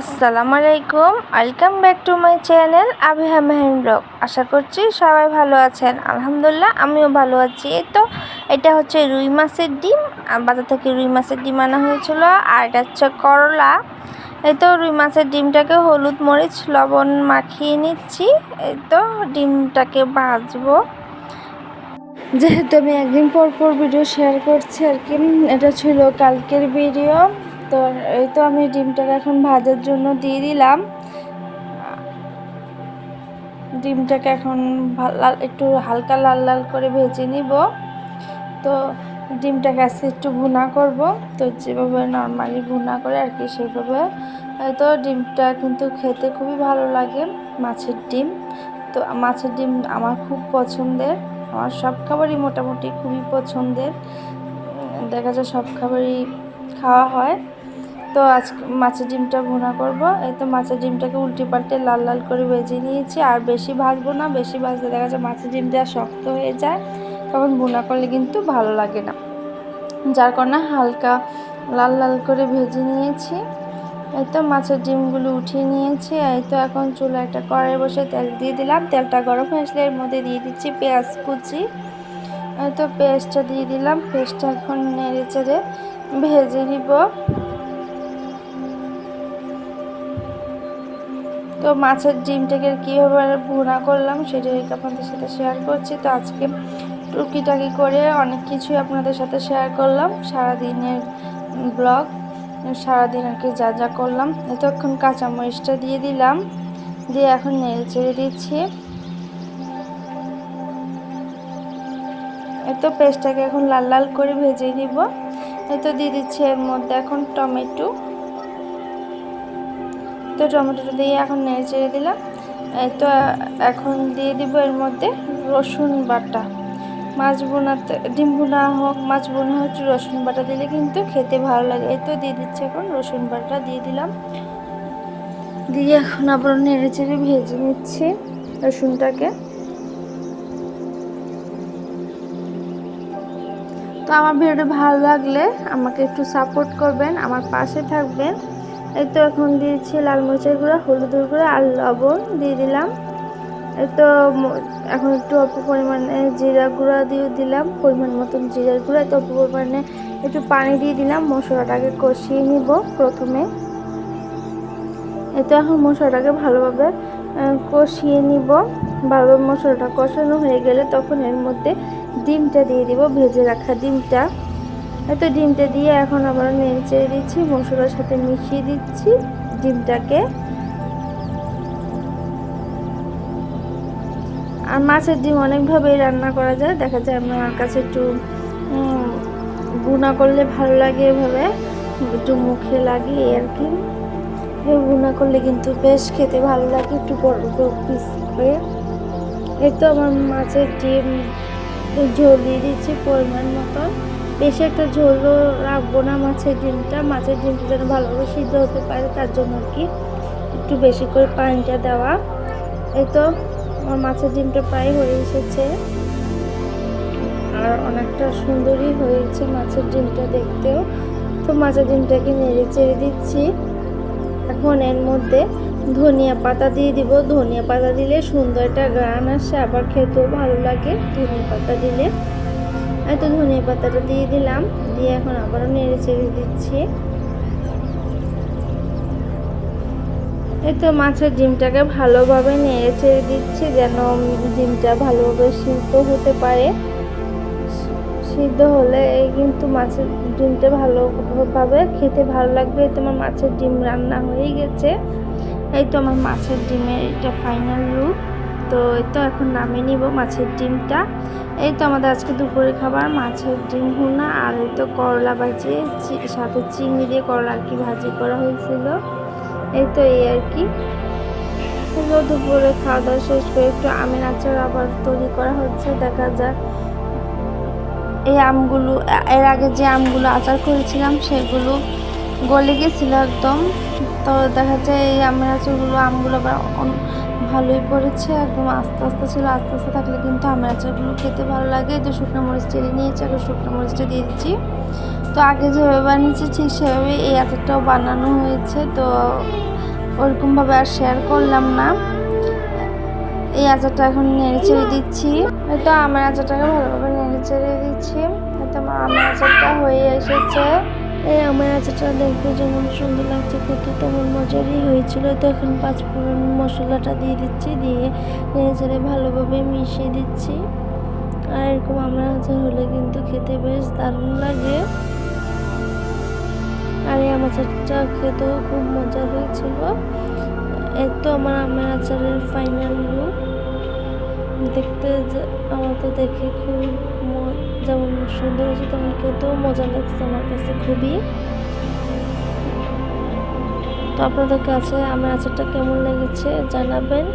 আসসালামু আলাইকুম। Welcome back to my channel Abiha Mehen blog আশা করছি সবাই ভালো আছেন। আলহামদুলিল্লাহ, আমিও ভালো আছি। এই তো, এটা হচ্ছে রুই মাছের ডিম। বাজার থেকে রুই মাছের ডিম আনা হয়েছিল। আর এটা হচ্ছে করলা। এই তো, রুই মাছের ডিমটাকে হলুদ মরিচ, লবণ মাখিয়ে নিচ্ছি। এই তো, ডিমটাকে ভাজবো। যেহেতু আমি একদিন পর পর ভিডিও শেয়ার করছি আর কি, এটা ছিল কালকের ভিডিও তো এই তো আমি ডিমটাকে এখন ভাজার জন্য দিয়ে দিলাম। ডিমটাকে এখন লাল একটু হালকা লাল লাল করে ভেজে নিব। তো ডিমটাকে আজকে একটু ভুনা করব। তো যেভাবে নর্মালি ভুনা করে আর কি সেভাবে। তো ডিমটা কিন্তু খেতে খুবই ভালো লাগে, মাছের ডিম। তো মাছের ডিম আমার খুব পছন্দের। আমার সব খাবারই মোটামুটি খুবই পছন্দের। দেখা যায় সব খাবারই খাওয়া হয়। তো আজকে মাছের ডিমটা ভুনা করব। এই তো মাছের ডিমটাকে উল্টি পাল্টে লাল লাল করে ভেজে নিয়েছি। আর বেশি ভাজবো না, বেশি ভাজলে দেখা যায় মাছের ডিমটা শক্ত হয়ে যায়। তখন ভুনা করলে কিন্তু ভালো লাগে না। যার কারণে হালকা লাল লাল করে ভেজে নিয়েছি। এই তো মাছের ডিমগুলো উঠিয়ে নিয়েছি। এই তো এখন চুলা একটা কড়াই বসে তেল দিয়ে দিলাম। তেলটা গরম আসলে এর মধ্যে দিয়ে দিচ্ছি পেঁয়াজ কুচি। এই তো পেঁয়াজটা দিয়ে দিলাম। পেঁয়াজটা এখন নেড়ে চেড়ে ভেজে নিব। তো মাছের ডিমটাকে কীভাবে ভুনা করলাম সেটা আপনাদের সাথে শেয়ার করছি। তো আজকে টুকিটাকি করে অনেক কিছুই আপনাদের সাথে শেয়ার করলাম। সারাদিনের ব্লগ সারাদিন আর কি যা যা করলাম। এতক্ষণ কাঁচামরিচটা দিয়ে দিলাম, দিয়ে এখন নেড়ে ছেড়ে দিচ্ছি। এত পেস্টটাকে এখন লাল লাল করে ভেজে নিব। এত দিয়ে দিচ্ছি এর মধ্যে এখন টমেটো। তো টমেটোটা দিয়ে এখন নেড়ে চেড়ে দিলাম। তো এখন দিয়ে দিব এর মধ্যে রসুন বাটা। মাছ বোনাতে ডিম বোনা হোক, মাছ বোনা হোক রসুন বাটা দিলে কিন্তু খেতে ভালো লাগে। এই তো দিয়ে দিচ্ছে এখন রসুন বাটা, দিয়ে দিলাম। দিয়ে এখন আবার নেড়ে চেড়ে ভেজে নিচ্ছি রসুনটাকে। তো আমার ভিডিওটা ভালো লাগলে আমাকে একটু সাপোর্ট করবেন, আমার পাশে থাকবেন। তো এখন দিয়েছি লাল মরিচের গুঁড়া, হলুদের গুঁড়া আর লবণ দিয়ে দিলাম। তো এখন একটু অল্প পরিমাণে জিরা গুঁড়া দিয়ে দিলাম, পরিমাণ মতন জিরার গুঁড়া তো অল্প পরিমাণে একটু পানি দিয়ে দিলাম, মশলাটাকে কষিয়ে নিব প্রথমে। এই তো এখন মশলাটাকে ভালোভাবে কষিয়ে নিব। ভালোভাবে মশলাটা কষানো হয়ে গেলে তখন এর মধ্যে ডিমটা দিয়ে দিব, ভেজে রাখা ডিমটা। এত ডিমটা দিয়ে এখন আবার নেড়ে চেড়ে দিচ্ছি, মশলার সাথে মিশিয়ে দিচ্ছি ডিমটাকে। আর মাছের ডিম অনেকভাবেই রান্না করা যায়, দেখা যায় আমার কাছে একটু বুনা করলে ভালো লাগে এভাবে, একটু মুখে লাগে আর কি। বুনা করলে কিন্তু বেশ খেতে ভালো লাগে, একটু বড় বড় পিস করে। এই তো আমার মাছের ডিম ঝোল দিয়ে দিচ্ছি পরিমাণ মতন। বেশি একটা ঝোলও রাখব না, মাছের ডিমটা। মাছের ডিমটা যেন ভালোভাবে সিদ্ধ হতে পারে, তার জন্য কি। একটু বেশি করে পানিটা দেওয়া। এই তো, আমার মাছের ডিমটা প্রায় হয়ে এসেছে। আর অনেকটা সুন্দরই হয়েছে মাছের ডিমটা দেখতেও। তো মাছের ডিমটাকে নেড়ে চেড়ে দিচ্ছি। এখন এর মধ্যে ধনিয়া পাতা দিয়ে দিব। ধনিয়া পাতা দিলে সুন্দর একটা গ্রান আসে, আবার খেতেও ভালো লাগে। ধনিয়া পাতা দিলে এত ধনিয়া পাতাটা দিয়ে দিলাম। দিয়ে এখন আবারও নেড়ে চেড়ে দিচ্ছি। এই তো মাছের ডিমটাকে ভালোভাবে নেড়ে চেড়ে দিচ্ছি যেন ডিমটা ভালোভাবে সিদ্ধ হতে পারে। সিদ্ধ হলে কিন্তু মাছের ডিমটা ভালোভাবে খেতে ভালো লাগবে। তো আমার মাছের ডিম রান্না হয়ে গেছে। এই তো আমার মাছের ডিমের এটা ফাইনাল লুক তো এই তো এখন নামিয়ে নিব মাছের ডিমটা। এই তো আমাদের আজকে দুপুরে খাবার, মাছের ডিম, ভুনা আর এই তো করলা ভাজি সাথে চিংড়ি দিয়ে করলা আর কি ভাজি করা হয়েছিল। এই তো এই আর কি। দুপুরে খাওয়া দাওয়া শেষ করে একটু আমের আচার আবার তৈরি করা হচ্ছে, দেখা যাক। এই আমগুলো, এর আগে যে আমগুলো আচার করেছিলাম সেগুলো গলে গেছিল একদম। তো দেখা যায় এই আমের আচারগুলো আমগুলো আবার ভালোই পড়েছে, একদম আস্তে আস্তে ছিল, আস্তে আস্তে থাকলে কিন্তু আমের আচারগুলো খেতে ভালো লাগে। তো শুকনো মরিচ চেড়ে নিয়েছি আগে শুকনো মরিচটা দিয়ে দিচ্ছি। তো আগে যেভাবে বানিয়েছি ঠিক সেভাবে এই আচারটাও বানানো হয়েছে, তো ওরকমভাবে আর শেয়ার করলাম না। এই আচারটা এখন নেড়ে চেড়ে দিচ্ছি। হয়তো আমার আচারটাকে ভালোভাবে নেড়ে চেড়ে দিচ্ছি। আমার আমের আচারটা হয়ে এসেছে। এই আমের আচারটা দেখতে যেমন সুন্দর লাগছে, খেতে তেমন মজারই হয়েছিল। তো এখন পাঁচ ফোড়ন মশলাটা দিয়ে দিচ্ছি, দিয়ে নেড়ে ভালোভাবে মিশিয়ে দিচ্ছি। আর এরকম আমের আচার হলে কিন্তু খেতে বেশ দারুণ লাগে। আর এই আচারটা খেতেও খুব মজা হয়েছিল। এই তো আমার আমের আচারের ফাইনাল লুক দেখতে আমার তো দেখে খুব যেমন সুন্দর হয়েছে, তেমন খেতেও মজা লাগছে আমার কাছে খুবই। তো আপনাদের কাছে আমার আচারটা কেমন লেগেছে জানাবেন।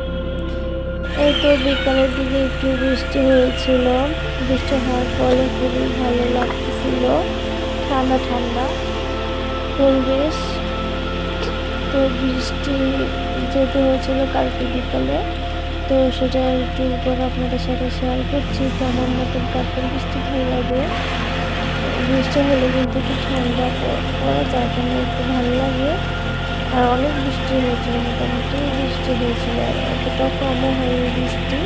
এই তো বিকালের দিকে একটু বৃষ্টি হয়েছিল। বৃষ্টি হওয়ার ফলে খুবই ভালো লাগতেছিল ঠান্ডা ঠান্ডা পরিবেশ। তো বৃষ্টি যেতে হয়েছিল কালকে বিকালে, তো সেটা একটু আপনাদের সাথে শেয়ার করছি। আমার মতন কালকে বৃষ্টি লাগে বৃষ্টি হলে কিন্তু একটু ঠান্ডা পড়ে যার জন্য একটু ভালো লাগে। আর অনেক বৃষ্টি হয়েছিল মোটামুটি বৃষ্টি হয়েছিল এতটা কমও বৃষ্টি।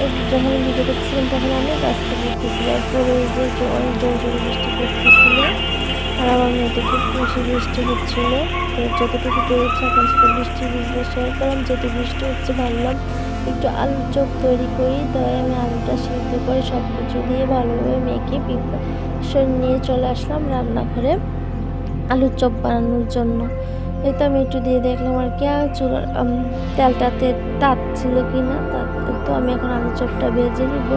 এই যখন ভিডিও করছিলাম তখন অনেক আসতে পড়তেছিল এরপরে যে অনেক জোর জোরে বৃষ্টি পড়তেছিল। আর আমার খুব বেশি বৃষ্টি হচ্ছিল। তো যতটুকু পেরেছি আপনার সাথে বৃষ্টি ভিজলে শেয়ার করলাম। যেহেতু বৃষ্টি হচ্ছে, ভাবলাম একটু আলুর চপ তৈরি করি। তাই আমি আলুটা সিদ্ধ করে সব কিছু দিয়ে ভালোভাবে মেখে প্রিপারেশন নিয়ে চলে আসলাম রান্নাঘরে আলুর চপ বানানোর জন্য। এই তো আমি একটু দিয়ে দেখলাম আর কি, আর চুলার তেলটাতে তাপ ছিল কি না তো আমি এখন আলুর চপটা ভেজে নিব।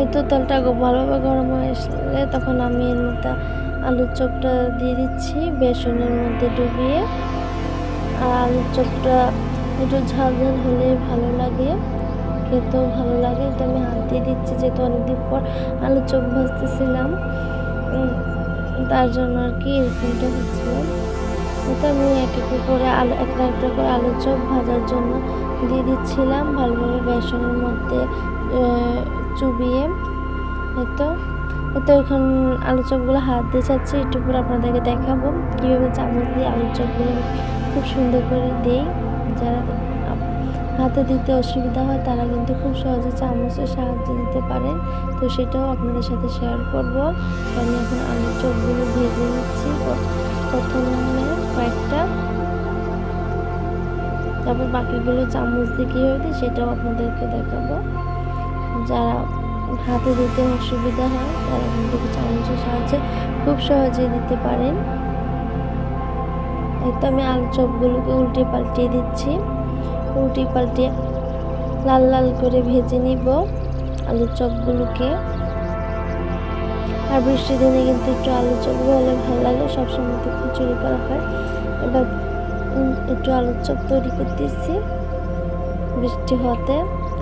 এই তো তেলটা ভালোভাবে গরম হয়ে আসলে তখন আমি এর মধ্যে আলুর চপটা দিয়ে দিচ্ছি, বেসনের মধ্যে ডুবিয়ে। আর আলুর চপটা একটু ঝাল ঝাল হলে ভালো লাগে, খেতেও ভালো লাগে। তো আমি হাত দিয়ে দিচ্ছি যেহেতু অনেকদিন পর আলুর চপ ভাজতেছিলাম। তার জন্য আর কি এরকমটা হচ্ছিল তো আমি এক এক করে আলু, একটা একটা করে আলুর চপ ভাজার জন্য দিয়ে দিচ্ছিলাম। ভালোভাবে বেসনের মধ্যে চুবিয়ে তো তো এখন আলু চপগুলো হাত দিয়ে চাচ্ছি একটু পরে আপনাদেরকে দেখাবো কীভাবে চামচ দিয়ে আলুর চপগুলো খুব সুন্দর করে দিই। যারা হাতে দিতে অসুবিধা হয়, তারা কিন্তু খুব সহজে চামচের সাহায্যে দিতে পারেন। তো সেটাও আপনাদের সাথে শেয়ার করব। আমি এখন আলুর চপগুলো ভেজে নিচ্ছি প্রথমে কয়েকটা। তারপর বাকিগুলো চামচ দিয়ে কীভাবে দিই সেটাও আপনাদেরকে দেখাবো। যারা হাতে দিতে অসুবিধা হয়, তারা কিন্তু চামচের সাহায্যে খুব সহজেই দিতে পারেন। তো আমি আলু চপগুলোকে উল্টে পাল্টিয়ে দিচ্ছি। উল্টে পাল্টিয়ে লাল লাল করে ভেজে নিব আলু চপগুলোকে। আর বৃষ্টির দিনে কিন্তু একটু আলু চপ হলে ভালো লাগে, সবসময় তো খিচুড়ি করা হয়। এবার একটু আলুর চপ তৈরি করতেছি বৃষ্টি হতে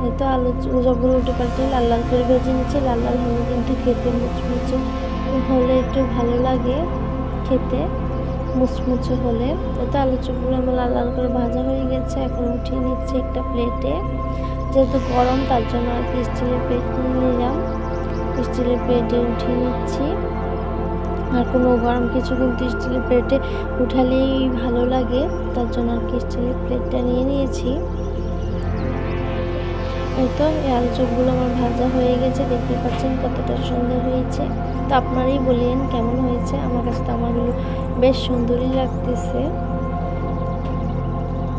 এই তো আলু চপগুলো উল্টে পাল্টে লাল লাল করে ভেজে নিচ্ছি। লাল লাল হলে কিন্তু খেতে মুচমুচে হলে একটু ভালো লাগে খেতে। মুচমুচে হলে। এই তো আলু চপগুলো আমার লাল লাল করে ভাজা হয়ে গেছে। এখন উঠিয়ে নিচ্ছি একটা প্লেটে যেহেতু গরম, তার জন্য আর কি স্টিলের প্লেট নিলাম। স্টিলের প্লেটে উঠিয়ে নিচ্ছি। আর কোনো গরম কিছু কিন্তু স্টিলের প্লেটে উঠালেই ভালো লাগে। তার জন্য আর কি স্টিলের প্লেটটা নিয়ে নিয়েছি। এই তো, এই আলু চপগুলো আমার ভাজা হয়ে গেছে দেখতে পাচ্ছেন কতটা সুন্দর হয়েছে। তো আপনারাই বলিয়েন কেমন হয়েছে, আমার কাছে তো আমারগুলো বেশ সুন্দরই লাগতেছে।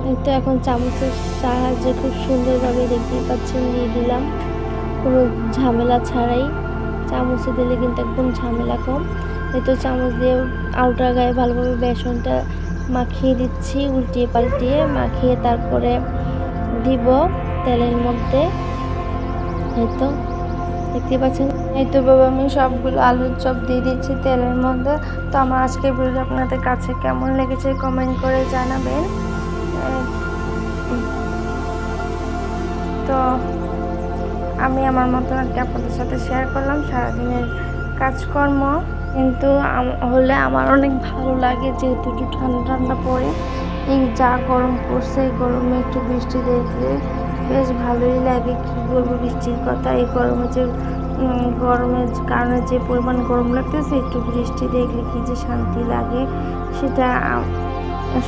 এই তো এখন চামচের সাহায্যে খুব সুন্দরভাবে দেখতেই পাচ্ছেন দিয়ে দিলাম। কোনো ঝামেলা ছাড়াই চামচে দিলে কিন্তু একদম ঝামেলা কম। এই তো চামচ দিয়ে আলুটার গায়ে ভালোভাবে বেসনটা মাখিয়ে দিচ্ছি, উল্টিয়ে পাল্টিয়ে মাখিয়ে তারপরে দিব। তেলের মধ্যে। এই তো দেখতে পাচ্ছেন? এই তো বাবা, আমি সবগুলো আলুর চপ দিয়ে দিচ্ছি তেলের মধ্যে। তো আমার আজকের ভিডিও আপনাদের কাছে কেমন লেগেছে কমেন্ট করে জানাবেন। তো, আমি আমার মতন আর কি আপনাদের সাথে শেয়ার করলাম সারাদিনের কাজকর্ম। কিন্তু হলে আমার অনেক ভালো লাগে যেহেতু একটু ঠান্ডা ঠান্ডা পড়ে। এই যা গরম পড়ছে গরমে একটু বৃষ্টি দেখলে বেশ ভালোই লাগে, কি বলব বৃষ্টির কথা, এই গরমে যে গরমের কারণে যে পরিমাণ গরম লাগতেছে, একটু বৃষ্টি দেখলে কি যে শান্তি লাগে, সেটা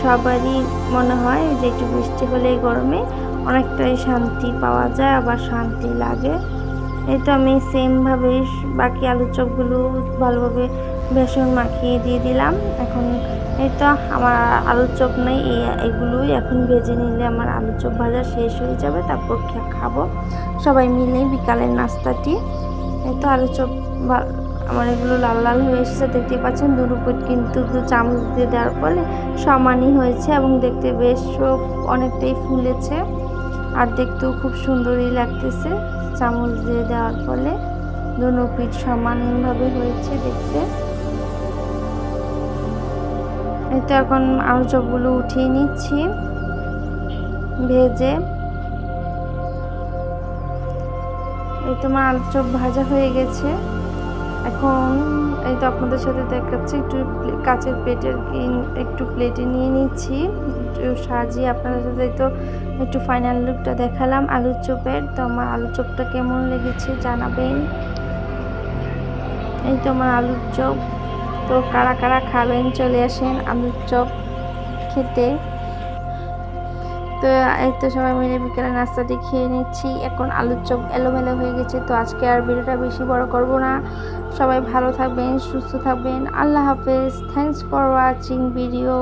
সবারই মনে হয় যে একটু বৃষ্টি হলে এই গরমে অনেকটাই শান্তি পাওয়া যায়, আবার শান্তি লাগে। এই তো আমি সেমভাবে বাকি আলুর চপগুলো ভালোভাবে বেসন মাখিয়ে দিয়ে দিলাম, এখন এই তো আমার আলুর চপ নেই, এই এগুলোই এখন ভেজে নিলে আমার আলুর চপ ভাজা শেষ হয়ে যাবে, তারপর খাব। সবাই মিলে বিকালের নাস্তাটি। এই তো আলুর চপ আমার এগুলো লাল লাল হয়ে এসেছে দেখতে পাচ্ছেন পিঠ কিন্তু চামচ দিয়ে দেওয়ার ফলে সমানই হয়েছে এবং দেখতে বেশ অনেকটাই ফুলেছে আর দেখতেও খুব সুন্দরই লাগতেছে। চামচ দিয়ে দেওয়ার ফলে দুটো পিঠ সমানভাবে হয়েছে দেখতে। এই তো এখন আলু চপগুলো উঠিয়ে নিচ্ছি। ভেজে। এই তোমার আলু চপ ভাজা হয়ে গেছে। এখন এই তো আপনাদের সাথে দেখাচ্ছি, একটু কাঁচের প্লেটের একটু প্লেটে নিয়ে নিচ্ছি। একটু সাজিয়ে আপনাদের সাথে তো একটু ফাইনাল লুকটা দেখালাম আলুর চপের। তো আমার আলুর চপটা কেমন লেগেছে জানাবেন। এই তো আমার আলুর চপ। তো কারা কারা খাবেন চলে আসেন আলুর চপ খেতে। তো এই তো সবাই মিলে বিকেলে নাস্তাটি খেয়ে নিচ্ছি। এখন আলুর চপ এলোমেলো হয়ে গেছে, তো আজকে আর ভিডিওটা বেশি বড় করব না। সবাই ভালো থাকবেন, সুস্থ থাকবেন। আল্লাহ হাফেজ। Thanks for watching video